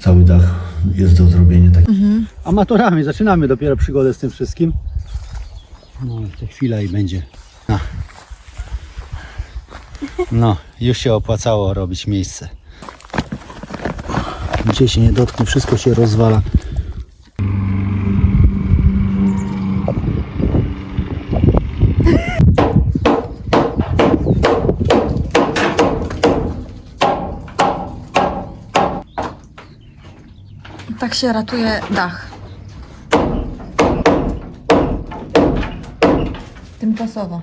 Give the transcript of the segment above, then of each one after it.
cały dach jest do zrobienia. Tak. Amatorami zaczynamy dopiero przygodę z tym wszystkim. No, jeszcze chwila i będzie. No. no, już się opłacało robić miejsce. Gdzie się nie dotknie, wszystko się rozwala. Się ratuje dach. Tymczasowo.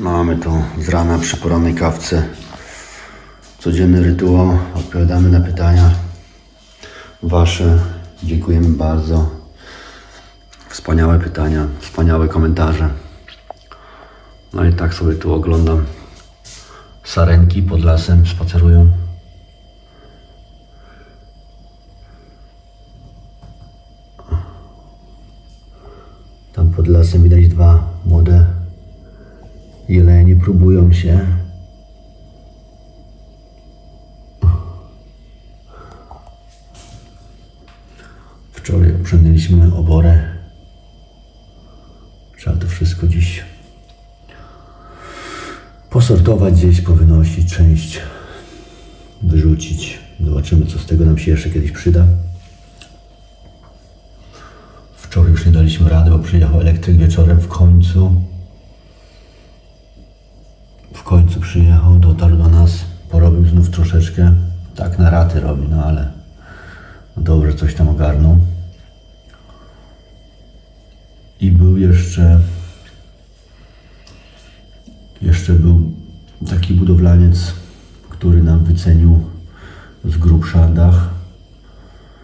Mamy tu z rana przy porannej kawce codzienny rytuał. Odpowiadamy na pytania Wasze. Dziękujemy bardzo. Wspaniałe pytania, wspaniałe komentarze. No i tak sobie tu oglądam. Sarenki pod lasem spacerują. Tam pod lasem widać dwa młode jelenie próbują się. Wczoraj obrzędliśmy oborę. Trzeba to wszystko dziś posortować gdzieś, powynosić część, wyrzucić. Zobaczymy, co z tego nam się jeszcze kiedyś przyda. Wczoraj już nie daliśmy rady, bo przyjechał elektryk wieczorem w końcu. W końcu przyjechał, dotarł do nas, porobił znów troszeczkę. Tak na raty robi, no ale dobrze coś tam ogarnął. I był jeszcze jeszcze był taki budowlaniec, który nam wycenił z grubsza dach.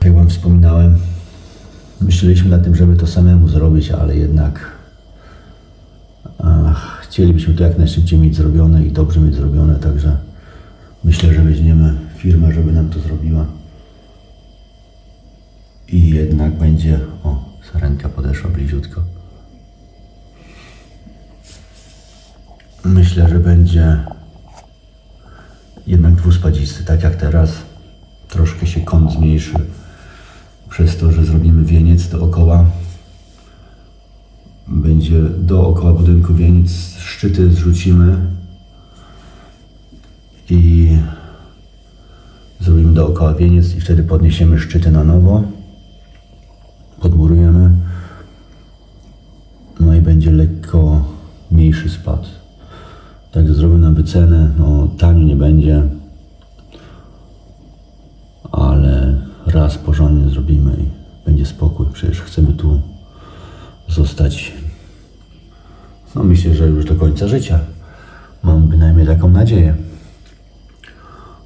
Jak Wam wspominałem, myśleliśmy nad tym, żeby to samemu zrobić, ale jednak ach, chcielibyśmy to jak najszybciej mieć zrobione i dobrze mieć zrobione, także myślę, że weźmiemy firmę, żeby nam to zrobiła. I jednak będzie, o, sarenka podeszła bliziutko. Myślę, że będzie jednak dwuspadzisty, tak jak teraz. Troszkę się kąt zmniejszy przez to, że zrobimy wieniec dookoła. Będzie dookoła budynku wieniec, szczyty zrzucimy i zrobimy dookoła wieniec i wtedy podniesiemy szczyty na nowo. Podmurujemy. No i będzie lekko mniejszy spad. Także zrobię nam wycenę. No, tanio nie będzie, ale raz porządnie zrobimy i będzie spokój. Przecież chcemy tu zostać. No, myślę, że już do końca życia. Mam bynajmniej taką nadzieję,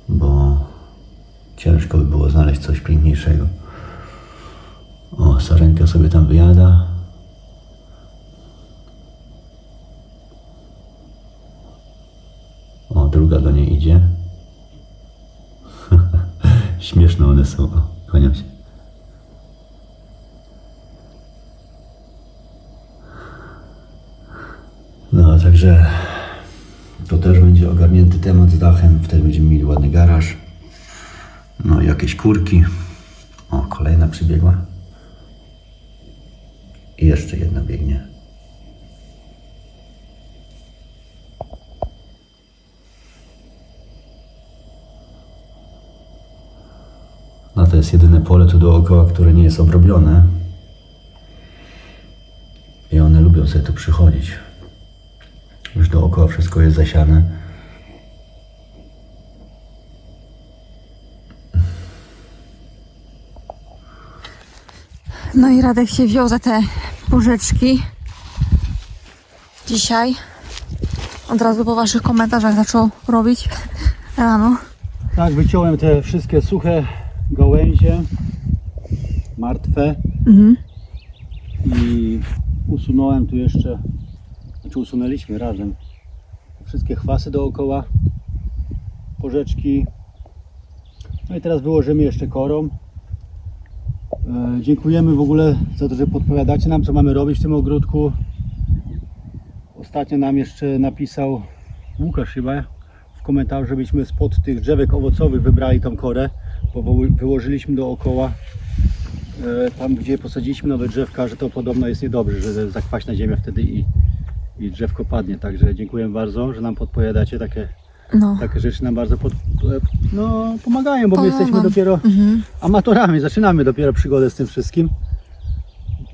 bo ciężko by było znaleźć coś piękniejszego. O, sarenka sobie tam wyjada. O, druga do niej idzie. Śmieszne one są. O, kłaniam się. No, także to też będzie ogarnięty temat z dachem. Wtedy będziemy mieli ładny garaż. No, jakieś kurki. O, kolejna przybiegła. I jeszcze jedna biegnie. Jest jedyne pole tu dookoła, które nie jest obrobione. I one lubią sobie tu przychodzić. Już dookoła wszystko jest zasiane. No i Radek się wziął za te porzeczki. Dzisiaj. Od razu po waszych komentarzach zaczął robić rano. Tak, wyciąłem te wszystkie suche gałęzie, martwe Mhm. i usunąłem tu jeszcze, znaczy usunęliśmy razem wszystkie chwasy dookoła, porzeczki. No i teraz wyłożymy jeszcze korą. E, dziękujemy w ogóle za to, że podpowiadacie nam, co mamy robić w tym ogródku. Ostatnio nam jeszcze napisał Łukasz chyba w komentarzu, żebyśmy spod tych drzewek owocowych wybrali tą korę, wyłożyliśmy dookoła e, tam, gdzie posadziliśmy nowe drzewka, że to podobno jest niedobrze, że zakwaśna ziemia wtedy i, i drzewko padnie. Także dziękuję bardzo, że nam podpowiadacie takie, No. takie rzeczy nam bardzo pod, e, no, pomagają, bo my Pomogą. jesteśmy dopiero Mhm. amatorami, zaczynamy dopiero przygodę z tym wszystkim.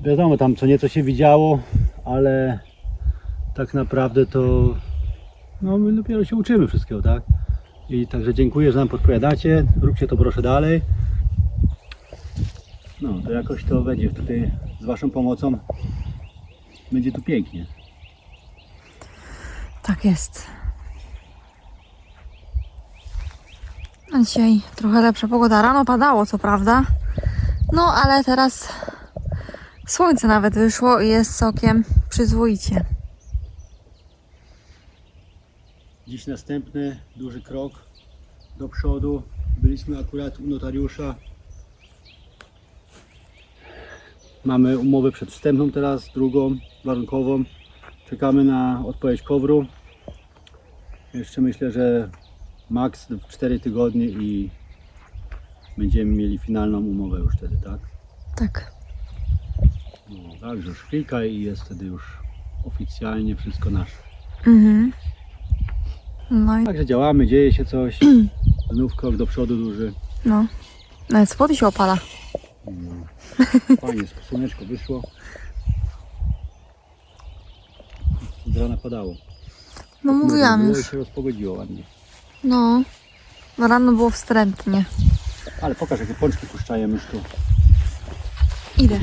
Wiadomo, tam co nieco się widziało, ale tak naprawdę to no, my dopiero się uczymy wszystkiego, tak? I także dziękuję, że nam podpowiadacie. Róbcie to proszę dalej. No, to jakoś to będzie tutaj z Waszą pomocą. Będzie tu pięknie. Tak jest. A dzisiaj trochę lepsza pogoda. Rano padało, co prawda. No, ale teraz słońce nawet wyszło i jest całkiem przyzwoicie. Dziś następny duży krok do przodu. Byliśmy akurat u notariusza. Mamy umowę przedwstępną teraz, drugą, warunkową. Czekamy na odpowiedź Kowru. Jeszcze myślę, że maks w 4 tygodnie i będziemy mieli finalną umowę już wtedy, tak? Tak. No, także już chwilka i jest wtedy już oficjalnie wszystko nasze. Mhm. No i Także działamy, dzieje się coś. Znów krok do przodu duży. no. Nawet spody się opala. No. Fajnie, słoneczko wyszło. Z rana padało. No mówiłam Było i już. się rozpogodziło ładnie. No. Rano było wstrętnie. Ale pokaż jakie pączki puszczają już tu. Idę.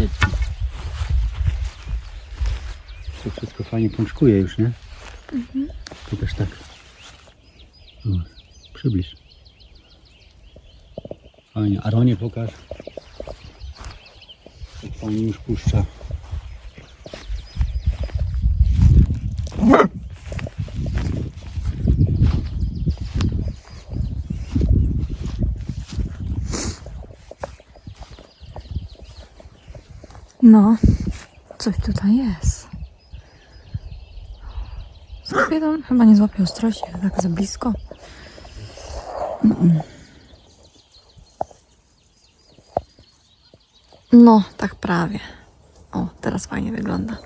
Tu wszystko fajnie pączkuje już, nie? Pokaż tak. Przybliż. Fajnie. Aronie pokaż. Fajnie już puszcza. No. Coś tutaj jest. Złapie tam? Chyba nie złapie ostrości, tak za blisko. No, tak prawie. O, teraz fajnie wygląda.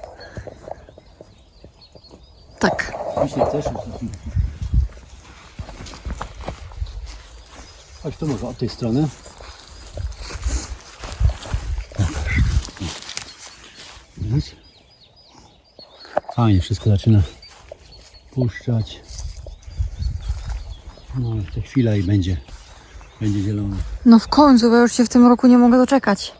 Tak. Wiśnie chcesz? Chodź tu może od tej strony. Widzisz? Fajnie, wszystko zaczyna puszczać. No, jeszcze chwila i będzie, będzie zielone. No w końcu, bo już się w tym roku nie mogę doczekać.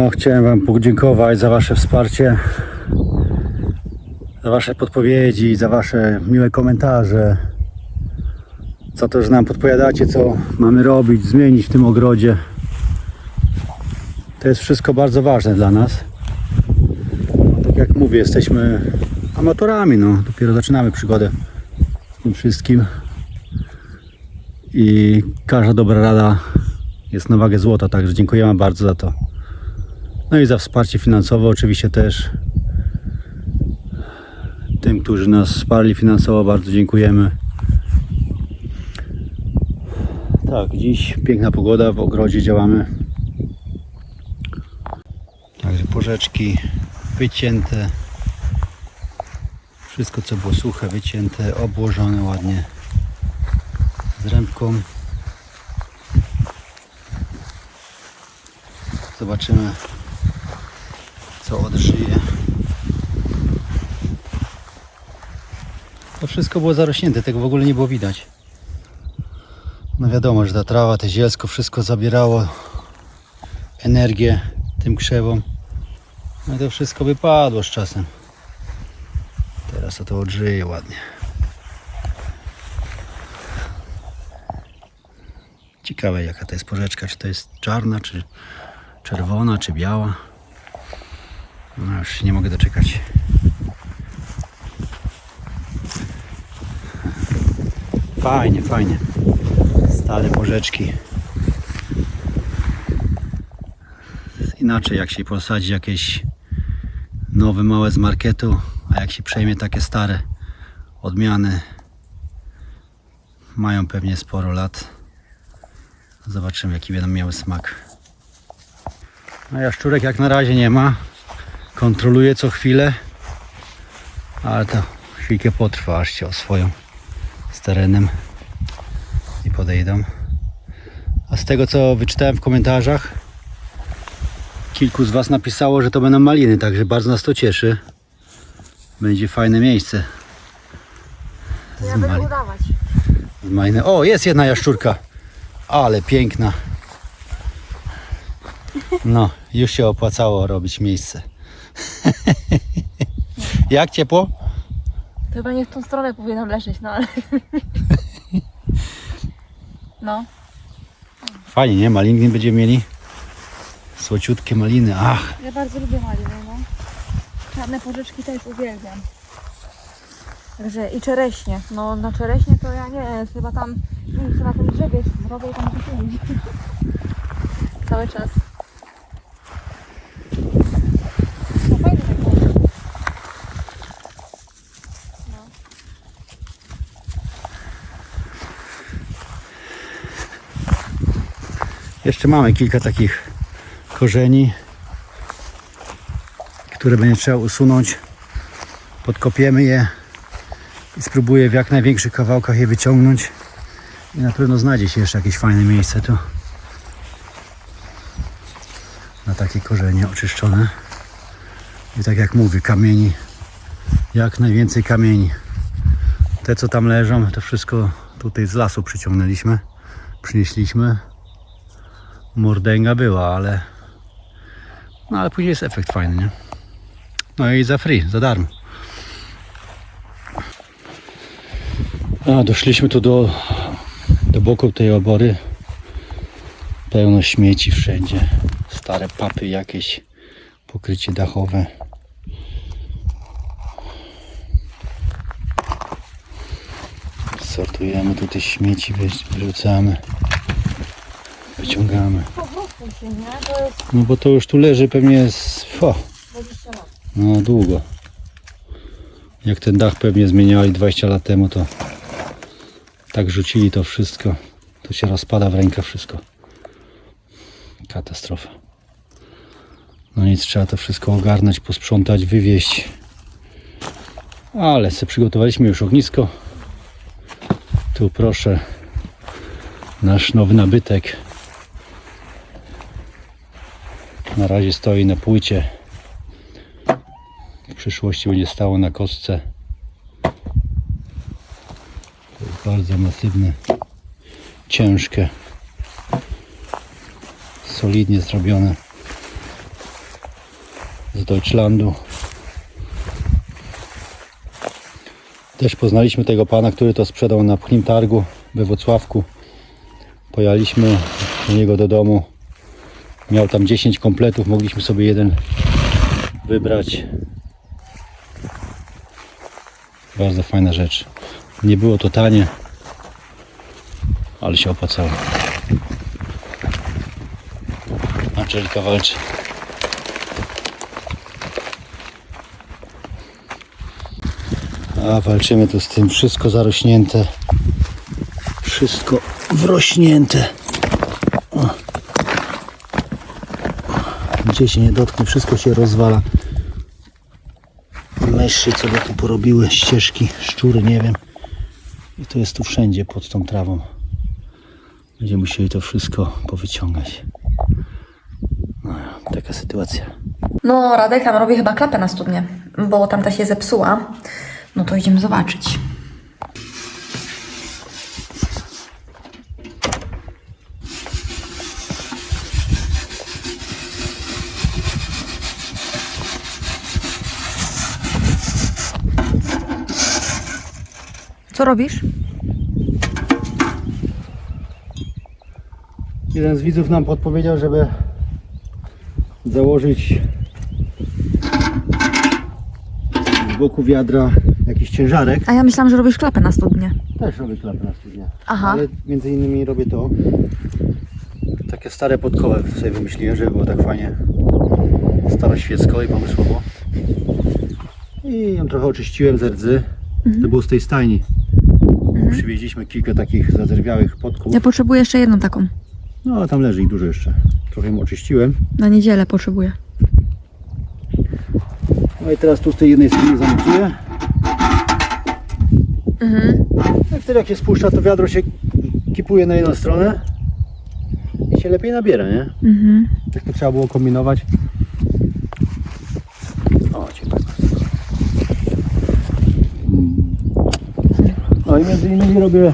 No, chciałem Wam podziękować za Wasze wsparcie, za Wasze podpowiedzi, za Wasze miłe komentarze, za to, że nam podpowiadacie, co mamy robić, zmienić w tym ogrodzie. To jest wszystko bardzo ważne dla nas. No, tak jak mówię, jesteśmy amatorami, no, dopiero zaczynamy przygodę z tym wszystkim. I każda dobra rada jest na wagę złota, także dziękuję Wam bardzo za to. No i za wsparcie finansowe oczywiście też tym, którzy nas wsparli finansowo bardzo dziękujemy. Tak, dziś piękna pogoda, w ogrodzie działamy. Także porzeczki wycięte. Wszystko co było suche, wycięte, obłożone ładnie z rębką. Zobaczymy co odżyje. To wszystko było zarośnięte, tego w ogóle nie było widać. No wiadomo, że ta trawa, te zielsko, wszystko zabierało energię tym krzewom. No i to wszystko wypadło z czasem. Teraz to, to odżyje ładnie. Ciekawe jaka to jest porzeczka, czy to jest czarna, czy czerwona, czy biała. No już nie mogę doczekać. Fajnie, fajnie. Stale porzeczki. Inaczej jak się posadzi jakieś nowe małe z marketu, a jak się przejmie takie stare odmiany mają pewnie sporo lat. Zobaczymy jaki będą miały smak. No jaszczurek jak na razie nie ma. Kontroluję co chwilę. Ale to chwilkę potrwa aż się oswoją z terenem i podejdą. A z tego co wyczytałem w komentarzach, kilku z Was napisało, że to będą maliny, także bardzo nas to cieszy. Będzie fajne miejsce. To ja będę udawać. Z maliny. O, jest jedna jaszczurka. Ale piękna. No, już się opłacało robić miejsce. Jak ciepło? To chyba nie w tą stronę powinnam leżeć, no ale... No. Fajnie, nie? Malinki będziemy mieli. Słociutkie maliny. Ach, Ja bardzo lubię maliny, no. Czarne porzeczki też uwielbiam. Także i czereśnie. No na czereśnie to ja nie, chyba tam nie wiem, co na tym drzewie zrobię i tam wysiąść. Cały czas. No fajnie tak było. No. Jeszcze mamy kilka takich korzeni, które będzie trzeba usunąć. Podkopiemy je i spróbuję w jak największych kawałkach je wyciągnąć. I na pewno znajdzie się jeszcze jakieś fajne miejsce tu. Na takie korzenie oczyszczone. I tak jak mówię, kamieni. Jak najwięcej kamieni. Te co tam leżą, to wszystko tutaj z lasu przyciągnęliśmy. Przynieśliśmy mordęga była, ale no ale później jest efekt fajny, nie? No i za free, za darmo. A, doszliśmy tu do, do boku tej obory. Pełno śmieci wszędzie. Stare papy jakieś, pokrycie dachowe. Sortujemy tutaj śmieci, wyrzucamy, wyciągamy. No bo to już tu leży pewnie z... O, 20 lat. no długo. Jak ten dach pewnie zmieniali 20 lat temu, to tak rzucili to wszystko. To się rozpada w rękach wszystko. Katastrofa. No nic, trzeba to wszystko ogarnąć, posprzątać, wywieźć. Ale se przygotowaliśmy już ognisko. Tu proszę nasz nowy nabytek. Na razie stoi na płycie. W przyszłości będzie stało na kostce. To jest bardzo masywne, ciężkie, solidnie zrobione z Deutschlandu. Też poznaliśmy tego pana, który to sprzedał na pchnim targu we Wrocławku. Pojechaliśmy do niego do domu. Miał tam 10 kompletów, mogliśmy sobie jeden wybrać. Bardzo fajna rzecz. Nie było to tanie, ale się opłacało. Angelika walczy. A walczymy tu z tym wszystko zarośnięte. Wszystko wrośnięte. O. Gdzie się nie dotknie, wszystko się rozwala. Myszy, co by tu porobiły, ścieżki, szczury, nie wiem. I to jest tu wszędzie pod tą trawą. Będziemy musieli to wszystko powyciągać. No, taka sytuacja. No, Radek tam robi chyba klapę na studnię, bo tamta się zepsuła. No to idziemy zobaczyć. Robisz? Jeden z widzów nam podpowiedział, żeby założyć z boku wiadra jakiś ciężarek. A ja myślałam, że robisz klapę na studnie. Też robię klapę na studnię. Aha. Ale między innymi robię to. Takie stare podkoły sobie wymyśliłem, żeby było tak fajnie staroświecko i pomysłowo. I ją trochę oczyściłem z rdzy. To było z tej stajni. Przywieźliśmy kilka takich zazerwiałych podków. Ja potrzebuję jeszcze jedną taką. No a tam leży ich dużo jeszcze. Trochę ją oczyściłem. Na niedzielę potrzebuję. No i teraz tu z tej jednej strony zamocuję. Mhm. No i wtedy jak się spuszcza, to wiadro się kipuje na jedną stronę i się lepiej nabiera, nie? Mhm. Tak to trzeba było kombinować. O, dziękuję bardzo. No i między innymi robię,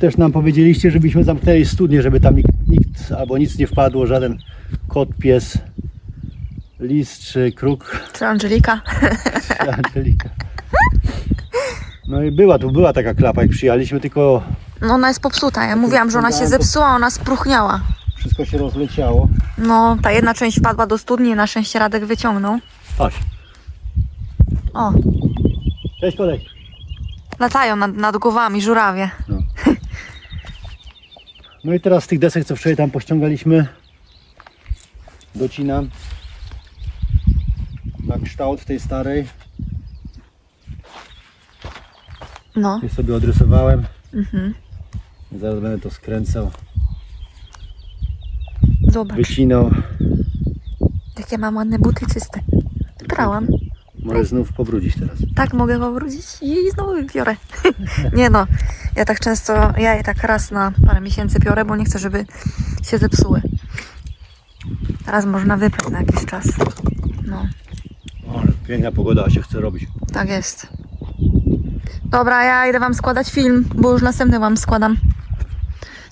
też nam powiedzieliście, żebyśmy zamknęli studnię, żeby tam nikt, nikt albo nic nie wpadło, żaden kot, pies, lis czy kruk, Czy Angelika? czy Angelika. No i była tu, była taka klapa, jak przyjechaliśmy, tylko No ona jest popsuta. Ja mówiłam, że ona się zepsuła, ona spruchniała. wszystko się rozleciało. No, ta jedna część wpadła do studni, na szczęście Radek wyciągnął. Chodź, O, cześć kolej. Latają nad, nad głowami żurawie. No i teraz z tych desek, co wczoraj tam pościągaliśmy, docinam na kształt tej starej. No, I sobie odrysowałem. mhm. Zaraz będę to skręcał, Zobacz, wycinał. jakie mam ładne buty czyste. Prałam. Może znów powrócić teraz. Tak mogę powrócić i znowu wybiorę. nie no, ja tak często, ja je tak raz na parę miesięcy biorę, bo nie chcę, żeby się zepsuły. Teraz można wyprać na jakiś czas. No, O, piękna pogoda, a się chce robić. tak jest. Dobra, ja idę wam składać film, bo już następny wam składam.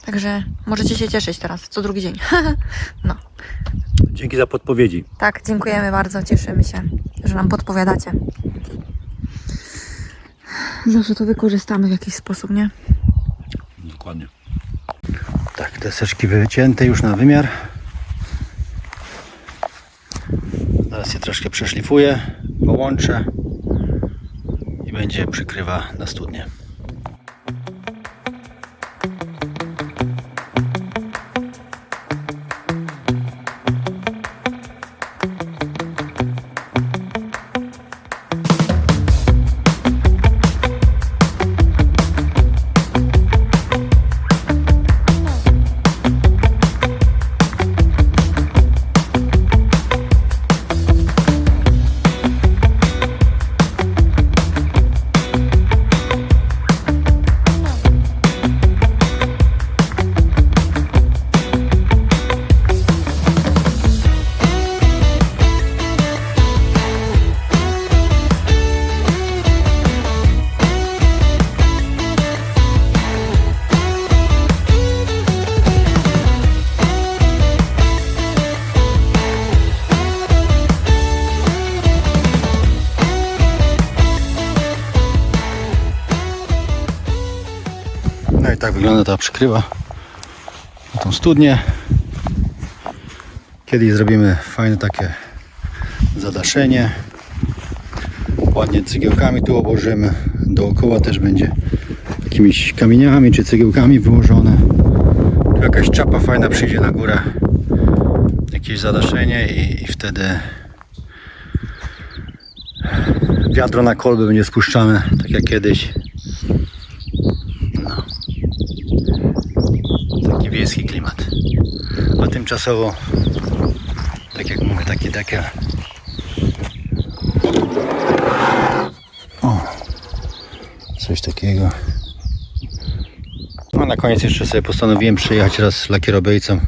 Także możecie się cieszyć teraz, co drugi dzień. no, Dzięki za podpowiedzi. tak, dziękujemy bardzo, cieszymy się, że nam podpowiadacie. Zawsze to wykorzystamy w jakiś sposób, nie? Dokładnie. Tak, deseczki wycięte już na wymiar. Zaraz je troszkę przeszlifuję, połączę i będzie przykrywa na studnię. Wygląda ta przykrywa tą studnię. Kiedyś zrobimy fajne takie zadaszenie. Ładnie cegiełkami tu obłożymy. Dookoła też będzie jakimiś kamieniami czy cegiełkami wyłożone. Tu jakaś czapa fajna przyjdzie na górę. Jakieś zadaszenie i, i wtedy wiadro na kolby będzie spuszczane, tak jak kiedyś. Tymczasowo, tak jak mówię, taki dekiel. O, coś takiego. A na koniec jeszcze sobie postanowiłem przyjechać raz z lakierobejcą.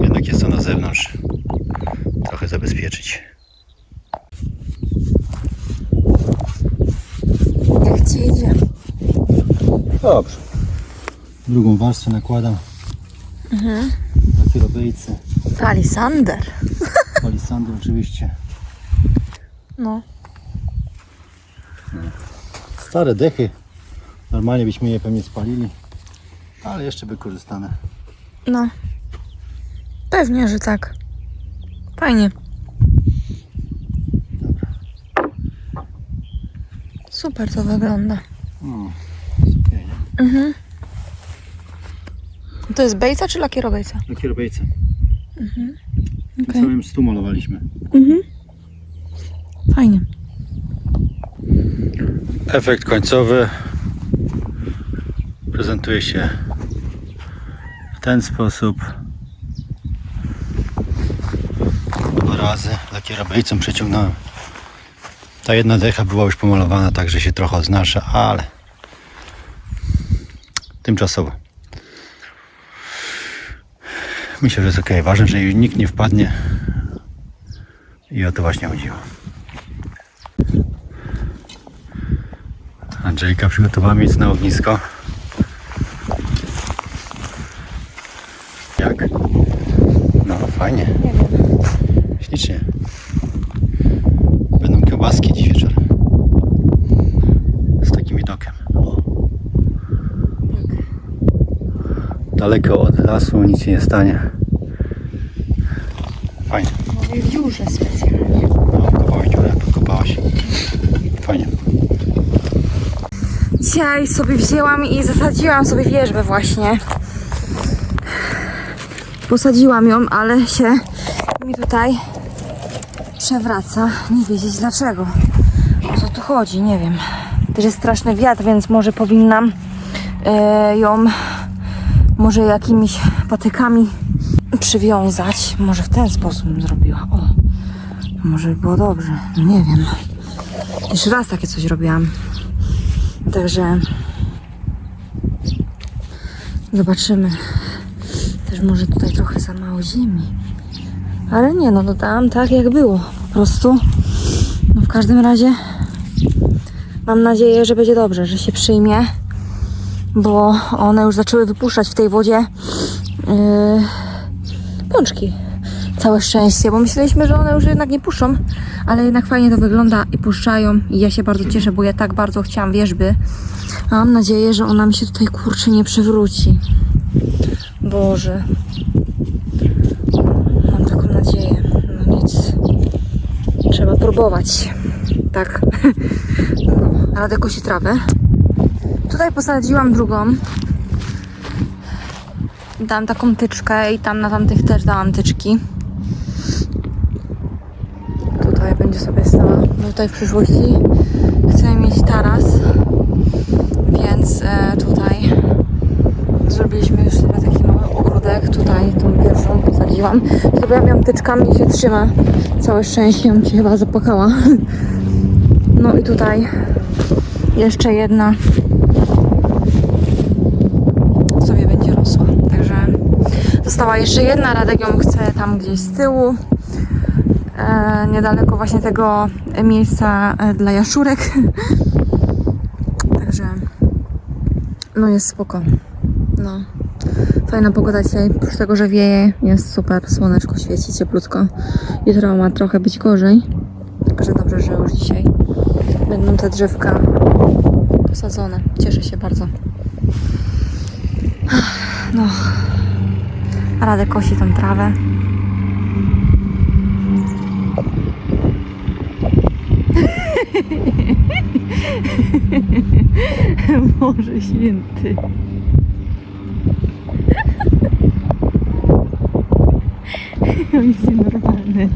Jednak jest to na zewnątrz. Trochę zabezpieczyć. Jak ci idzie? Dobrze. Drugą warstwę nakładam. Mhm. Lakierobejcy. Palisander. Palisandy oczywiście. No. Stare dechy. Normalnie byśmy je pewnie spalili, ale jeszcze wykorzystane. No. Pewnie, że tak. Fajnie. Super to wygląda. No, nie? Mhm. To jest bejca czy lakierobejca? Na kierowejce. Mhm. Tym Okej. samym stu malowaliśmy. Mhm. Fajnie. Efekt końcowy prezentuje się w ten sposób. Dwa razy lakierobejcą przeciągnąłem. Ta jedna decha była już pomalowana, także się trochę oznacza, ale tymczasowo. Myślę, że jest ok. Ważne, że nikt nie wpadnie i o to właśnie chodziło. Andrzejka przygotowała miejsce na ognisko. Jak? No fajnie, Nie wiem. ślicznie. Będą kiełbaski dziś wieczorem. Z takim widokiem. Daleko od lasu, nic się nie stanie. Fajnie. Mówię w dziurze specjalnie. No, kopałeś dziurę, kopałaś. Fajnie. Dzisiaj sobie wzięłam i zasadziłam sobie wierzbę właśnie. Posadziłam ją, ale się mi tutaj przewraca. Nie wiedzieć dlaczego. O co tu chodzi, nie wiem. Też jest straszny wiatr, więc może powinnam e, ją może jakimiś patykami przywiązać. Może w ten sposób bym zrobiła. O, może by było dobrze. No nie wiem. Jeszcze raz takie coś robiłam. Także zobaczymy. Też może tutaj trochę za mało ziemi. Ale nie, no dodałam tak jak było. Po prostu. No w każdym razie mam nadzieję, że będzie dobrze, że się przyjmie. Bo one już zaczęły wypuszczać w tej wodzie yy, pączki. Całe szczęście, bo myśleliśmy, że one już jednak nie puszczą, ale jednak fajnie to wygląda i puszczają i ja się bardzo cieszę, bo ja tak bardzo chciałam wierzby. Mam nadzieję, że ona mi się tutaj kurczę nie przewróci. Boże. Mam taką nadzieję. No nic. Trzeba próbować. Tak. No, kosi trawę. Tutaj posadziłam drugą. Dałam taką tyczkę i tam na tamtych też dałam tyczki. Tutaj będzie sobie stała. Bo tutaj w przyszłości chcę mieć taras. Więc e, tutaj zrobiliśmy już sobie taki mały ogródek. Tutaj tą pierwszą posadziłam. Zrobiłam ją tyczkami i się trzyma. Całe szczęście ją się chyba zapłakała. No i tutaj jeszcze jedna sobie będzie rosła. Także została jeszcze jedna. Radek ją chce tam gdzieś z tyłu. E, niedaleko właśnie tego miejsca e, dla jaszczurek. Także no jest spoko. No. Fajna pogoda dzisiaj, oprócz tego, że wieje, jest super, słoneczko świeci, cieplutko. Jutro ma trochę być gorzej. Także dobrze, że już dzisiaj będą te drzewka posadzone. Cieszę się bardzo. No. Radę kosi tą trawę. Boże święty. On jest nienormalny.